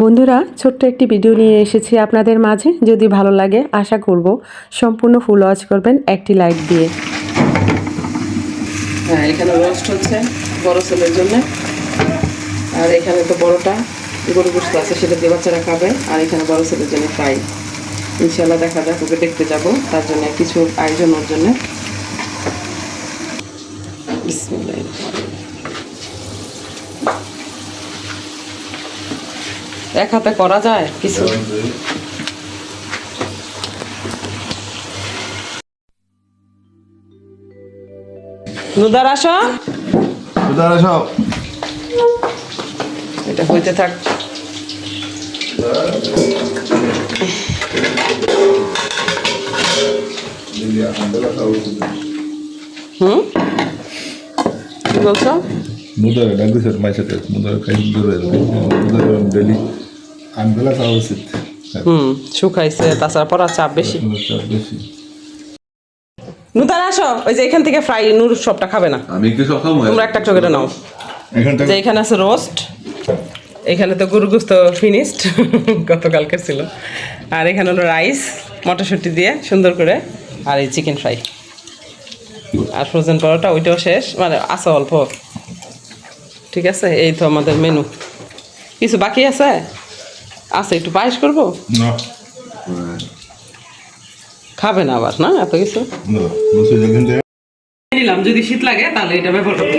বন্ধুরা, ছোট্ট একটি ভিডিও নিয়ে এসেছি আপনাদের মাঝে। যদি ভালো লাগে, আশা করব সম্পূর্ণ ফুল ওয়াচ করবেন একটি লাইক দিয়ে। হ্যাঁ এখানে রোস্ট হচ্ছে বড় ছেলের জন্য। আর এখানে তো বড়টা গরু গোস্ত আছে, সেটা দিয়ে বাচ্চারা খাবে। আর এখানে বড় ছেলের জন্য ফ্রাই ইনশাল্লাহ দেখা যাক, ওকে দেখতে যাব। তার জন্য কিছু আয়োজন ওর জন্য। বিসমিল্লাহির এক হাতে করা যায় কিছু? নুদার আসো। কোথায় সব এটা হইতে থাক। হুম? কি বলছো? মুদারে ডাক দিছে মাই সাথে মুদারে খাই দূরে মুদারে ডেলি। আনবেলা খাওয়া উচিত। হুম শুকাইছে তাছাড়া পড়া চাপ বেশি। চাপ বেশি। নুদার আসো। ওই যে এখান থেকে ফ্রাই নুর সবটা খাবে না। আমি কি সব খাব? তোমরা একটা নাও। যে এখানে আছে রোস্ট এখানে তো গরু গুস্ত ফিনিশড গতকালকে ছিল। আর এখানে হলো রাইস মটরশুঁটি দিয়ে সুন্দর করে আর এই চিকেন ফ্রাই। আর ফ্রোজেন পরোটা ওইটাও শেষ। মানে আছে অল্প। ঠিক আছে এই তো আমাদের মেনু কিছু বাকি আছে? আছে একটু পায়েস করব? না। খাবে না আবার না? এত কিছু? নিলাম যদি শীত লাগে তাহলে এটা ব্যবহার করব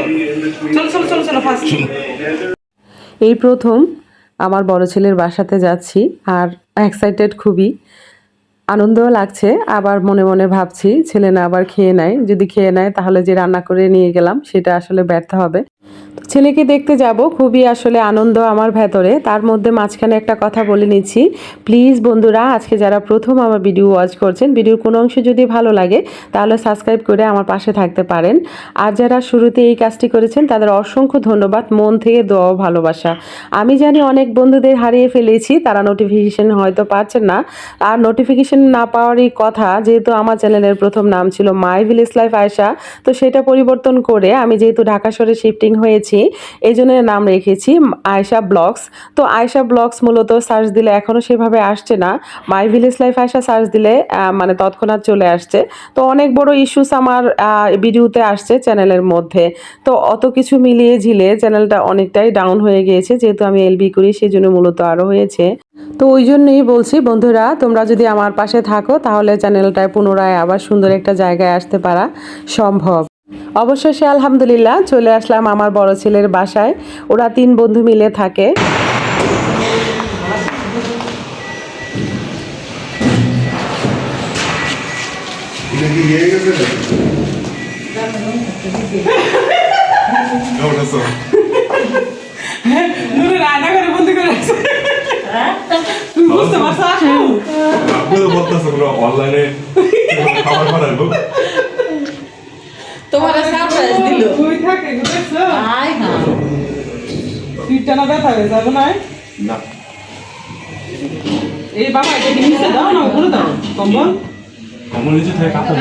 চলো চলো চলো চলো ফার্স্ট এই প্রথম আমার বড় ছেলের বাসাতে যাচ্ছি আর এক্সাইটেড খুবই। আনন্দও লাগছে আবার মনে মনে ভাবছি ছেলে না আবার খেয়ে নেয়। যদি খেয়ে নেয় তাহলে যে রান্না করে নিয়ে গেলাম সেটা আসলে ব্যর্থ হবে। ছেলেকে দেখতে যাব, খুবই আসলে আনন্দ আমার ভেতরে। তার মধ্যে মাঝখানে একটা কথা বলে নিচ্ছি। প্লিজ বন্ধুরা, আজকে যারা প্রথম আমার ভিডিও ওয়াচ করছেন, ভিডিওর কোনো অংশ যদি ভালো লাগে, তাহলে সাবস্ক্রাইব করে আমার পাশে থাকতে পারেন। আর যারা শুরুতে এই কাজটি করেছেন, তাদের অসংখ্য ধন্যবাদ, মন থেকে দোয়া ভালোবাসা। আমি জানি অনেক বন্ধুদের হারিয়ে ফেলেছি, তারা নোটিফিকেশন হয়তো পাচ্ছেন না। আর নোটিফিকেশন না পাওয়ারই কথা, যেহেতু আমার চ্যানেলের প্রথম নাম ছিল মাই ভিলেজ লাইফ আয়সা তো সেটা পরিবর্তন করে আমি যেহেতু ঢাকা শহরে শিফটিং হয়েছি, এই জন্য নাম রেখেছি আয়সা ব্লগস। তো আয়সা ব্লগস মূলত সার্চ দিলে এখনও সেভাবে আসছে না। মাই ভিলেজ লাইফ আয়সা সার্চ দিলে মানে তৎক্ষণাৎ চলে আসছে। তো অনেক বড় ইস্যুস আমার ভিডিওতে আসছে চ্যানেলের মধ্যে। তো অত কিছু মিলিয়ে ঝিলে চ্যানেলটা অনেকটাই ডাউন হয়ে গিয়েছে, যেহেতু আমি এলবি করি সেই জন্য মূলত আরও হয়েছে। তো ওই জন্যই বলছি, বন্ধুরা, তোমরা যদি আমার পাশে থাকো, তাহলে চ্যানেলটায় পুনরায় আবার সুন্দর একটা জায়গায় আসতে পারা সম্ভব। অবশেষে আলহামদুলিল্লাহ চলে আসলাম আমার বড় ছেলের বাসায়। ওরা তিন বন্ধু মিলে থাকে। বুঝতে পারছ? অনলাইনে তোমার সারপ্রাইজ দিল। তুই থাকে বুঝছ? ব্যথা হয়ে যাবে না না। এই বাবা এটা কি নিচে? দাও না উপরে দাও। কম্বল? নিচে থেকে কাপড়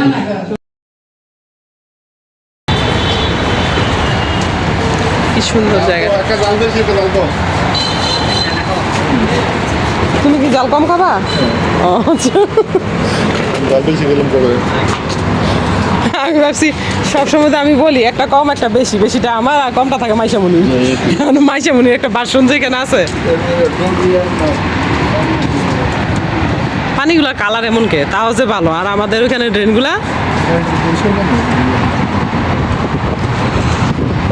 কি সুন্দর জায়গা একটা জাল দিয়ে তুমি কি জাল কম খাবা? ও, আচ্ছা। জাল শিখলাম কবে আমি ভাবছি সবসময় তো আমি বলি একটা কম একটা বেশি। বেশিটা আমার আর কমটা থাকে মাইশামুনি। মাইশামুনির একটা বাসন যেখানে আছে। পানিগুলা কালার এমন কে? তাও যে ভালো। আর আমাদের ওখানে ড্রেনগুলা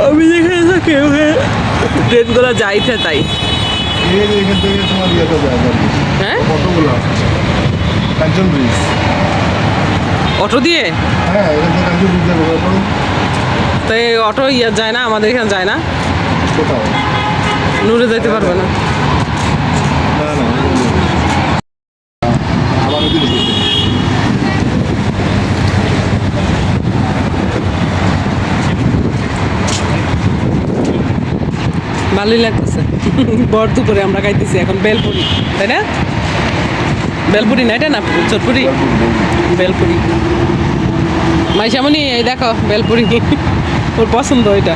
আমি যেখানে থাকি ড্রেনগুলা যাইতে তাই। হ্যাঁ? কতগুলো? কাঞ্চন ব্রিজ অটো দিয়ে? তাই তো এই অটো ইয়া যায় না? আমাদের এখানে যায় না? নুরে যেতে পারবে না? ভালোই লাগতেছে। বড় দুপুরে আমরা খাইতেছি এখন বেলপুরি তাই না? বেলপুরি না এটা না? চটপুরি? বেলপুরি। মাইশামনি এই দেখো বেলপুরি। ওর পছন্দ এটা